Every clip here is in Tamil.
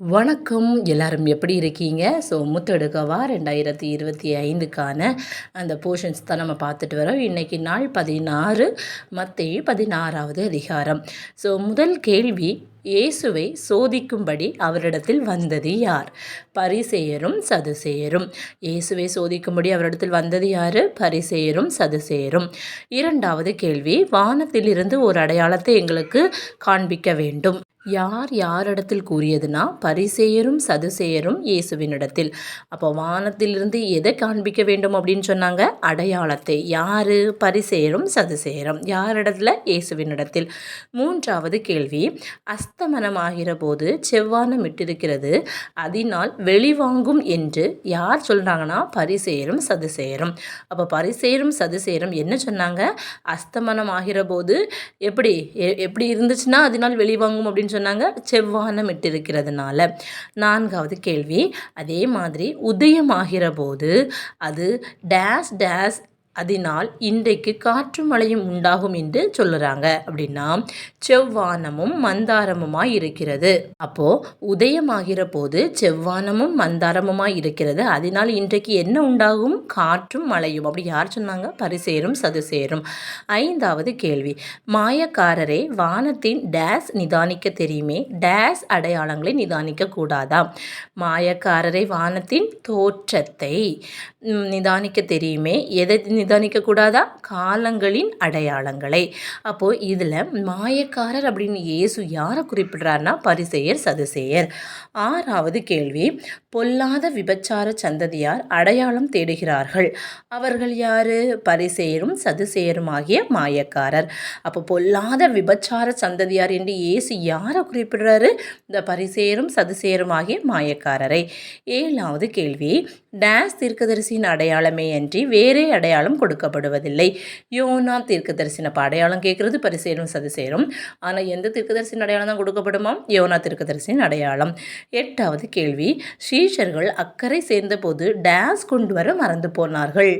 வணக்கம். எல்லாரும் எப்படி இருக்கீங்க? ஸோ முத்தெடுக்கவா? ரெண்டாயிரத்தி இருபத்தி ஐந்துக்கான அந்த போர்ஷன்ஸ் தான் நம்ம பார்த்துட்டு வரோம். இன்றைக்கி நாள் பதினாறு மத்திய பதினாறாவது அதிகாரம். ஸோ முதல் கேள்வி இயேசுவை சோதிக்கும்படி அவரிடத்தில் வந்தது யார்? பரிசேயரும் சதுசேயரும். இயேசுவை சோதிக்கும்படி அவரிடத்தில் வந்தது யார்? பரிசேயரும் சதுசேயரும். இரண்டாவது கேள்வி வானத்திலிருந்து ஒரு அடையாளத்தை எங்களுக்கு காண்பிக்க வேண்டும். யார் யாரிடத்தில் கூறியதுனா பரிசேயரும் சதுசேயரும் இயேசுவினிடத்தில். அப்போ வானத்திலிருந்து எதை காண்பிக்க வேண்டும் அப்படின்னு சொன்னாங்க? அடையாளத்தை. யார்? பரிசேயரும் சதுசேயரும். யாரிடத்துல? இயேசுவினிடத்தில். மூன்றாவது கேள்வி. அஸ்தமனமாகிற போது செவ்வானம் விட்டிருக்கிறது அதனால் வெளிவாங்கும் என்று யார் சொல்கிறாங்கன்னா பரிசேயரும் சதுசேயரும். அப்போ பரிசேயரும் சதுசேயரும் என்ன சொன்னாங்க? அஸ்தமனம் ஆகிற போது எப்படி எப்படி இருந்துச்சுன்னா அதனால் வெளிவாங்கும் அப்படின்னு சொன்னாங்க செவ்வானம் இட்டிருக்கிறதுனால. நான்காவது கேள்வி அதே மாதிரி உதயமாகிற போது அது டேஸ் டேஸ் அதனால் இன்றைக்கு காற்று மழையும் உண்டாகும் என்று சொல்லுறாங்க. அப்படின்னா செவ்வானமும் மந்தாரமுமாய் இருக்கிறது. அப்போ உதயமாகிற போது செவ்வானமும் மந்தாரமுமாய் இருக்கிறது. அதனால் இன்றைக்கு என்ன உண்டாகும்? காற்றும் மழையும். அப்படி யார் சொன்னாங்க? பரிசேரும் சதுசேரும். ஐந்தாவது கேள்வி. மாயக்காரரே வானத்தின் டேஸ் நிதானிக்க தெரியுமே? டேஸ் அடையாளங்களை நிதானிக்க கூடாதா? மாயக்காரரை வானத்தின் தோற்றத்தை நிதானிக்க தெரியுமே? எதை நிதானிக்கக்கூடாதா? காலங்களின் அடையாளங்களை. அப்போது இதில் மாயக்காரர் அப்படின்னு இயேசு யாரை குறிப்பிடுறாருன்னா? பரிசெயர் சதுசேயர். ஆறாவது கேள்வி பொல்லாத விபச்சார சந்ததியார் அடையாளம் தேடுகிறார்கள். அவர்கள் யார்? பரிசேயரும் சதுசேயரும் ஆகிய மாயக்காரர். அப்போ பொல்லாத விபச்சார சந்ததியார் என்று இயேசு யாரை குறிப்பிடுறாரு? இந்த பரிசேயரும் சதுசேயரும் ஆகிய மாயக்காரரை. ஏழாவது கேள்வி டேஸ் தீர்க்கதரிசியின் அடையாளமே அன்றி வேறே அடையாளம் கொடுக்கப்படுவதில்லை. யோனா தீர்க்கதரிசன அடையாளம் கேட்குறது பரிசேரும் சதுசேரும் ஆனால் எந்த தீர்க்கதரிசின் அடையாளம் தான் கொடுக்கப்படுமா? யோனா தீர்க்கதரிசின் அடையாளம். எட்டாவது கேள்வி ஸ்ரீஷர்கள் அக்கறை சேர்ந்தபோது டேஸ் கொண்டு வர மறந்து போனார்கள்.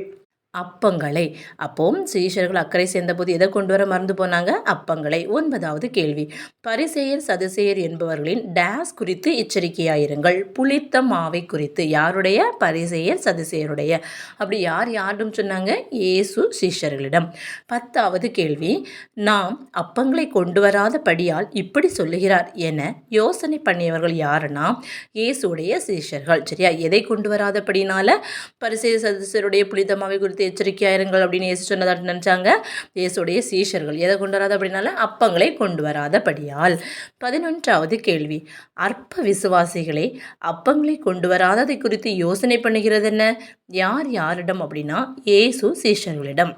அப்பங்களை. அப்போ சீஷர்கள் அக்கறை சேர்ந்தபோது எதை கொண்டு வர மறந்து போனாங்க? அப்பங்களை. ஒன்பதாவது கேள்வி. பரிசெயர் சதுசெயர் என்பவர்களின் டேஸ் குறித்து எச்சரிக்கையாயிருங்கள். புளித்த மாவை குறித்து. யாருடைய? பரிசெயர் சதுசெயருடைய. அப்படி யார் யாரும் சொன்னாங்க? இயேசு சீஷர்களிடம். பத்தாவது கேள்வி. நாம் அப்பங்களை கொண்டு வராத படியால் இப்படி சொல்லுகிறார் என யோசனை பண்ணியவர்கள் யாருன்னா? இயேசுடைய சீஷர்கள். சரியா? எதை கொண்டு வராதபடினால? பரிசெயர் சதுசெயருடைய புளித்த மாவை குறித்து எச்சரிக்கையாக எச்சரிக்கையாயிருங்கள் அப்படின்னு இயேசு சொன்னதாக நினச்சாங்க. இயேசுடைய சீஷர்கள் எதை கொண்டு வராத அப்படின்னால அப்பங்களை கொண்டு வராதபடியால். பதினொன்றாவது கேள்வி. அற்ப விசுவாசிகளை அப்பங்களை கொண்டு வராததை குறித்து யோசனை பண்ணுகிறது என்ன? யார் யாரிடம் அப்படின்னா இயேசு சீஷர்களிடம்.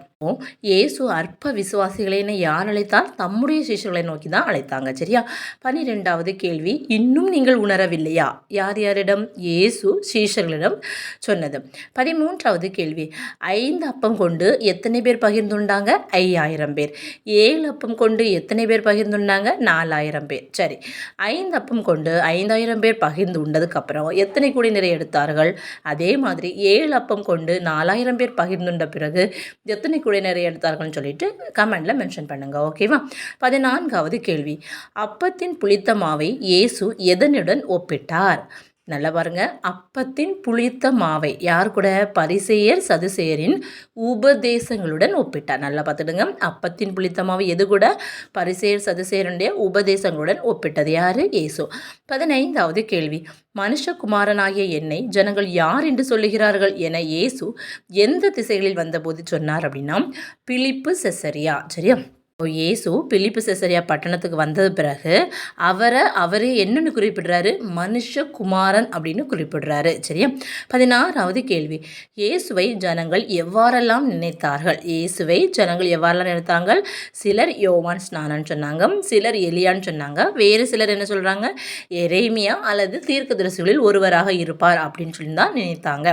இயேசு அற்ப விசுவாசிகளை யார் அழைத்தால் தம்முடைய சிஷ்யர்களை நோக்கி தான் அழைத்தாங்க. சரியா? பனிரெண்டாவது கேள்வி. இன்னும் நீங்கள் உணரவில்லையா? யார் யாரிடம்? இயேசு சீஷர்களிடம் சொன்னது. பதிமூன்றாவது கேள்வி. ஐந்து அப்பம் கொண்டு எத்தனை பேர் பகிர்ந்துண்டாங்க? ஐயாயிரம் பேர். ஏழு அப்பம் கொண்டு எத்தனை பேர் பகிர்ந்துண்டாங்க? நாலாயிரம் பேர். சரி. ஐந்து அப்பம் கொண்டு ஐந்தாயிரம் பேர் பகிர்ந்து உண்டதுக்கப்புறம் எத்தனை கூடி நிறைய எடுத்தார்கள்? அதே மாதிரி ஏழு அப்பம் கொண்டு நாலாயிரம் பேர் பகிர்ந்துண்ட பிறகு எத்தனை நிறைய எடுத்தார்கள்னு சொல்லிட்டு கமெண்டில் மென்ஷன் பண்ணுங்கள் ஓகேவா பதினான்காவது கேள்வி. அப்பத்தின் புளித்த மாவை இயேசு எதனுடன் ஒப்பிட்டார்? நல்லா பாருங்க. அப்பத்தின் புளித்த மாவை யார் கூட? பரிசெயர் சதுசேயரின் உபதேசங்களுடன் ஒப்பிட்டார். நல்லா பார்த்துடுங்க. அப்பத்தின் புளித்த மாவை எது கூட? பரிசெயர் சதுசேயருடைய உபதேசங்களுடன் ஒப்பிட்டது யார்? ஏசு. பதினைந்தாவது கேள்வி. மனுஷகுமாரனாகிய என்னை ஜனங்கள் யார் என்று சொல்லுகிறார்கள் என இயேசு எந்த திசைகளில் வந்தபோது சொன்னார் அப்படின்னா பிலிப்பு செசரியா. சரியா? இயேசு பிலிப்பு செசரியா பட்டணத்துக்கு வந்தது பிறகு அவரை அவரே என்னென்னு குறிப்பிடுறாரு? மனுஷகுமாரன் அப்படின்னு குறிப்பிடுறாரு. சரியா? பதினாறாவது கேள்வி. இயேசுவை ஜனங்கள் எவ்வாறெல்லாம் நினைத்தார்கள்? இயேசுவை ஜனங்கள் எவ்வாறெல்லாம் நினைத்தாங்க சிலர் யோவான் ஸ்நானன்னு சொன்னாங்க சிலர் எலியான்னு சொன்னாங்க வேறு சிலர் என்ன சொல்கிறாங்க எரேமியா அல்லது தீர்க்கதரிசிகளில் ஒருவராக இருப்பார் அப்படின்னு சொல்லி தான் நினைத்தாங்க.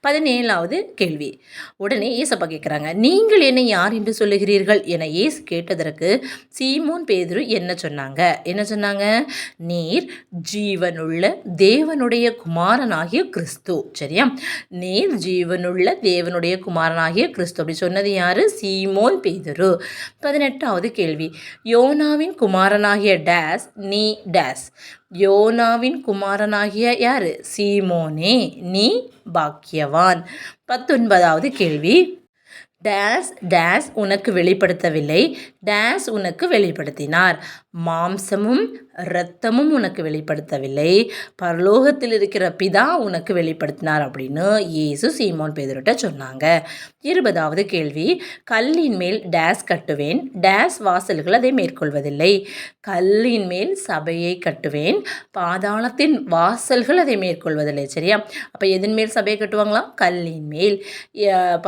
பதினேழாவது கேள்வி. உடனே இயேசப்பா கேட்குறாங்க நீங்கள் என்னை யார் என்று சொல்லுகிறீர்கள்? என ஏசு கேட்டு கேட்டதற்கு சீமோன் பேதுரு என்ன சொன்னாங்க? என்ன சொன்னாங்க? நீர் ஜீவனுள்ள தேவனுடைய குமாரனாகிய கிறிஸ்து. சரியா? நீர் ஜீவனுள்ள தேவனுடைய குமாரனாகிய கிறிஸ்து. அப்படி சொன்னது யாரு? சீமோன் பேதுரு. பதினெட்டாவது கேள்வி. யோனாவின் குமாரனாகிய டேஸ் நீ டேஸ். யோனாவின் குமாரனாகிய யாரு? சீமோனே நீ பாக்கியவான். பத்தொன்பதாவது கேள்வி. டேஸ் டேஸ் உனக்கு வெளிப்படுத்தவில்லை. டேஸ் உனக்கு வெளிப்படுத்தினார். மாம்சமும் இரத்தமும் உனக்கு வெளிப்படுத்தவில்லை. பரலோகத்தில் இருக்கிற பிதா உனக்கு வெளிப்படுத்தினார் அப்படின்னு இயேசு சீமோன் பேதர்கிட்ட சொன்னாங்க. இருபதாவது கேள்வி. கல்லின் மேல் டேஸ் கட்டுவேன் டேஸ் வாசல்கள் அதை மேற்கொள்வதில்லை. கல்லின் மேல் சபையை கட்டுவேன் பாதாளத்தின் வாசல்கள் அதை மேற்கொள்வதில்லை. சரியா? அப்போ எதன் மேல் சபையை கட்டுவாங்களா? கல்லின் மேல்.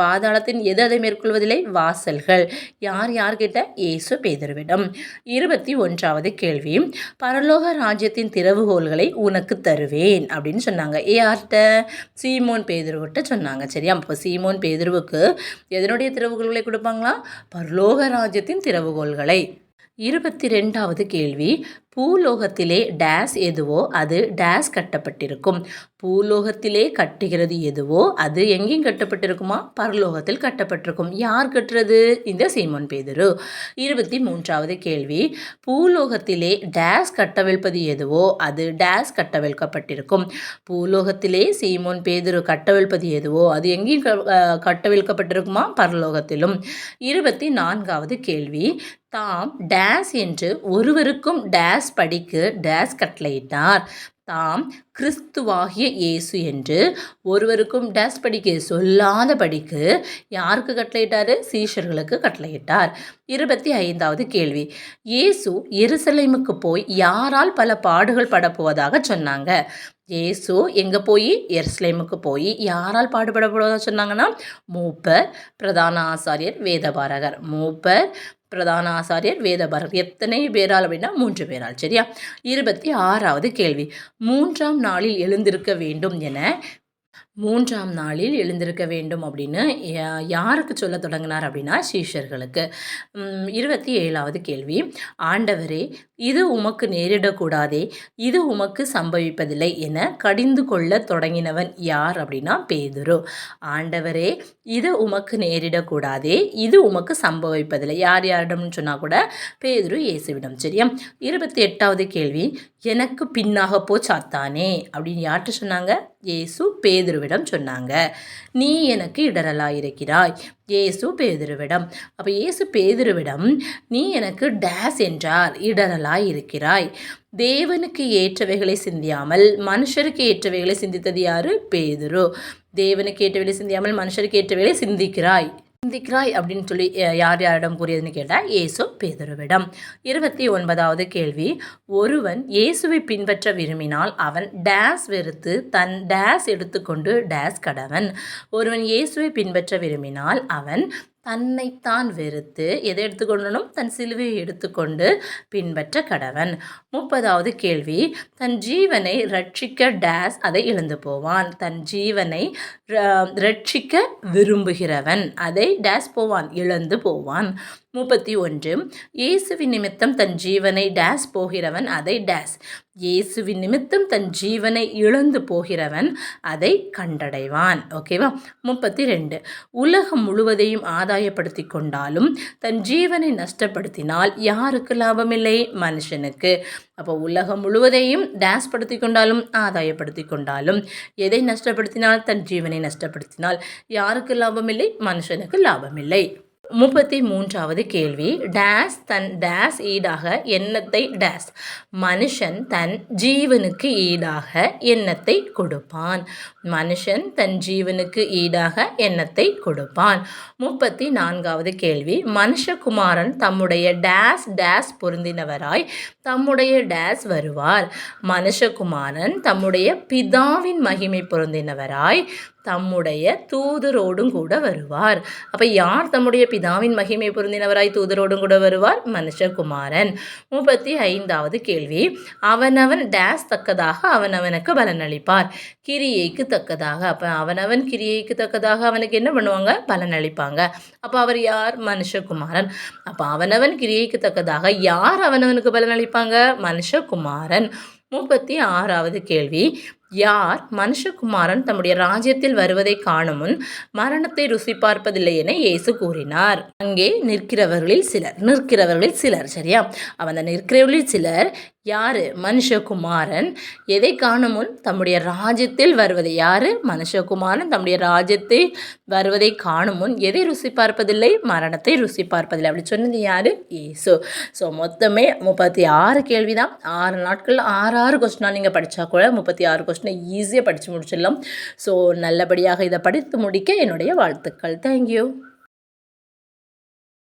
பாதாளத்தின் எது அதை மேற்கொள்வதில்லை? வாசல்கள். யார் யார்கிட்ட? இயேசு பேதர்விடம். இருபத்தி ஒன்று. ஒன்றாவது கேள்வி. பரலோக ராஜ்யத்தின் திறவுகோல்களை உனக்கு தருவேன் அப்படின்னு சொன்னாங்க. யார்கிட்ட சீமோன் பேதுருவிட்ட சொன்னாங்க. சரியா? அப்போ சீமோன் பேதுருவுக்கு எதனுடைய திறவுகோல்களை கொடுப்பாங்களா? பரலோக ராஜ்யத்தின் திறவுகோல்களை இருபத்தி ரெண்டாவது கேள்வி. பூலோகத்திலே டேஸ் எதுவோ அது டேஸ் கட்டப்பட்டிருக்கும். பூலோகத்திலே கட்டுகிறது எதுவோ அது எங்கேயும் கட்டப்பட்டிருக்குமா? பரலோகத்தில் கட்டப்பட்டிருக்கும். யார் கட்டுறது? இந்த சீமோன் பேதுரு. இருபத்தி மூன்றாவது கேள்வி. பூலோகத்திலே டேஸ் கட்டவிழ்ப்பது எதுவோ அது டேஸ் கட்டவிழ்க்கப்பட்டிருக்கும். பூலோகத்திலே சீமோன் பேதுரு கட்டவிழ்ப்பது எதுவோ அது எங்கேயும் க- கட்டவிழ்க்கப்பட்டிருக்குமா? பரலோகத்திலும். இருபத்தி நான்காவது கேள்வி. தாம் டேஸ் என்று ஒருவருக்கும் டேஸ் படிக்கு டேஸ் கட்டளையிட்டார். தாம் கிறிஸ்துவாகிய இயேசு என்று ஒருவருக்கும் டேஸ் படிக்க சொல்லாத படிக்கு யாருக்கு கட்டளையிட்டாரு? சீஷர்களுக்கு கட்டளையிட்டார். இருபத்தி ஐந்தாவது கேள்வி. இயேசு எருசலேமுக்கு போய் யாரால் பல பாடுகள் படப்போவதாக சொன்னாங்க? இயேசு எங்கே போய்? எருசலேமுக்கு போய் யாரால் பாடுபடப்படுவதாக சொன்னாங்கன்னா? மூப்பர் பிரதான ஆசாரியர் வேதபாரகர். மூப்பர் பிரதான ஆசாரியர் வேதபாரகர் எத்தனை பேரால் அப்படின்னா மூன்று பேரால். சரியா? இருபத்தி ஆறாவது கேள்வி. மூன்றாம் நாளில் எழுந்திருக்க வேண்டும் என மூன்றாம் நாளில் எழுந்திருக்க வேண்டும் அப்படின்னு யா- யாருக்கு சொல்ல தொடங்கினார் அப்படின்னா சீஷர்களுக்கு. இருபத்தி ஏழாவது கேள்வி. ஆண்டவரே இது உமக்கு நேரிடக்கூடாதே இது உமக்கு சம்பவிப்பதில்லை என கடிந்து கொள்ள தொடங்கினவன் யார் அப்படின்னா பேதுரு. ஆண்டவரே இது உமக்கு நேரிடக்கூடாதே இது உமக்கு சம்பவிப்பதில்லை. யார் யாரிடம்னு சொன்னால் கூட பேதுரு இயேசுவிடம். சரியா? இருபத்தி எட்டாவது கேள்வி. எனக்கு பின்னாக போ சாத்தானே அப்படின்னு யார்கிட்ட சொன்னாங்க? இயேசு பேதுருவிடம் சொன்னாங்க. நீ எனக்கு இடரலாயிருக்கிறாய் இயேசு பேதுருவிடம் அப்போ இயேசு பேதுருவிடம் நீ எனக்கு டேஸ் என்றார் இடரலாய் இருக்கிறாய் தேவனுக்கு ஏற்றவைகளை சிந்தியாமல் மனுஷருக்கு ஏற்றவைகளை சிந்தித்தது யாரு? பேதுரு. தேவனுக்கு ஏற்றவைகளை சிந்தியாமல் மனுஷருக்கு ஏற்றவைகளை சிந்திக்கிறாய். சிந்திக்கிறாய் அப்படின்னு சொல்லி யார் யாரிடம் கூறியதுன்னு கேட்டால் இயேசு பேதுருவிடம். இருபத்தி ஒன்பதாவது கேள்வி. ஒருவன் இயேசுவை பின்பற்ற விரும்பினால் அவன் டேஸ் வெறுத்து தன் டேஸ் எடுத்துக்கொண்டு டேஸ் கடவன். ஒருவன் இயேசுவை பின்பற்ற விரும்பினால் அவன் தன்னைத்தான் வெறுத்து எதை எடுத்துக்கொள்ளணும்? தன் சிலுவையை எடுத்துக்கொண்டு பின்பற்ற கடவன். முப்பதாவது கேள்வி. தன் ஜீவனை ரட்சிக்க டேஸ் அதை இழந்து போவான். தன் ஜீவனை ர- ரட்சிக்க விரும்புகிறவன் அதை டேஸ் போவான் இழந்து போவான். முப்பத்தி ஒன்று. இயேசுவின் நிமித்தம் தன் ஜீவனை டேஸ் போகிறவன் அதை டேஸ். இயேசுவின் நிமித்தம் தன் ஜீவனை இழந்து போகிறவன் அதை கண்டடைவான். ஓகேவா? முப்பத்தி ரெண்டு. உலகம் முழுவதையும் ஆதாயப்படுத்தி கொண்டாலும் தன் ஜீவனை நஷ்டப்படுத்தினால் யாருக்கு லாபமில்லை? மனுஷனுக்கு. அப்போ உலகம் முழுவதையும் டேஸ் படுத்தி கொண்டாலும் ஆதாயப்படுத்தி கொண்டாலும் எதை நஷ்டப்படுத்தினால்? தன் ஜீவனை நஷ்டப்படுத்தினால் யாருக்கு லாபமில்லை? மனுஷனுக்கு லாபமில்லை. முப்பத்தி மூன்றாவது கேள்வி. டேஸ் தன் டேஸ் ஈடாக எண்ணத்தை டேஸ். மனுஷன் தன் ஜீவனுக்கு ஈடாக எண்ணத்தை கொடுப்பான். மனுஷன் தன் ஜீவனுக்கு ஈடாக எண்ணத்தை கொடுப்பான். முப்பத்தி நான்காவது கேள்வி. மனுஷகுமாரன் தம்முடைய டேஸ் டேஸ் பொருந்தினவராய் தம்முடைய டேஸ் வருவார். மனுஷகுமாரன் தம்முடைய பிதாவின் மகிமை பொருந்தினவராய் தம்முடைய தூதரோடும் கூட வருவார். அப்போ யார் தம்முடைய பிதாவின் மகிமை பொருந்தினவராய் தூதரோடும் கூட வருவார்? மனுஷகுமாரன். முப்பத்தி ஐந்தாவது கேள்வி. அவனவன் டேஸ் தக்கதாக அவனவனுக்கு பலனளிப்பார். கிரியைக்கு தக்கதாக. அப்போ அவனவன் கிரியைக்கு தக்கதாக அவனுக்கு என்ன பண்ணுவாங்க? பலனளிப்பாங்க. அப்போ அவர் யார்? மனுஷகுமாரன். அப்போ அவனவன் கிரியைக்கு தக்கதாக யார் அவனவனுக்கு பலனளிப்பாங்க? மனுஷகுமாரன். முப்பத்தி ஆறாவது கேள்வி. யார் மனுஷகுமாரன் தம்முடைய ராஜ்யத்தில் வருவதை காணும் முன் மரணத்தை ருசி பார்ப்பதில்லை என இயேசு கூறினார். அங்கே நிற்கிறவர்களில் சிலர் நிற்கிறவர்களில் சிலர் சரியா? அவன் அந்த நிற்கிறவர்களில் சிலர் யார்? மனுஷகுமாரன். எதை காணும் முன் தம்முடைய ராஜ்யத்தில் வருவதை யார்? மனுஷகுமாரன் தம்முடைய ராஜ்யத்தை வருவதை காணும் முன் எதை ருசி பார்ப்பதில்லை? மரணத்தை ருசி பார்ப்பதில்லை. அப்படி சொன்னது யார்? ஏசு ஸோ மொத்தமே முப்பத்தி ஆறு கேள்வி தான் ஆறு நாட்கள் ஆறு ஆறு கொஸ்டினாக நீங்கள் படித்தா கூட முப்பத்தி ஆறு கொஸ்டின் ஈஸியாக படித்து முடிச்சிடலாம். ஸோ நல்லபடியாக இதை படித்து முடிக்க என்னுடைய வாழ்த்துக்கள். தேங்க்யூ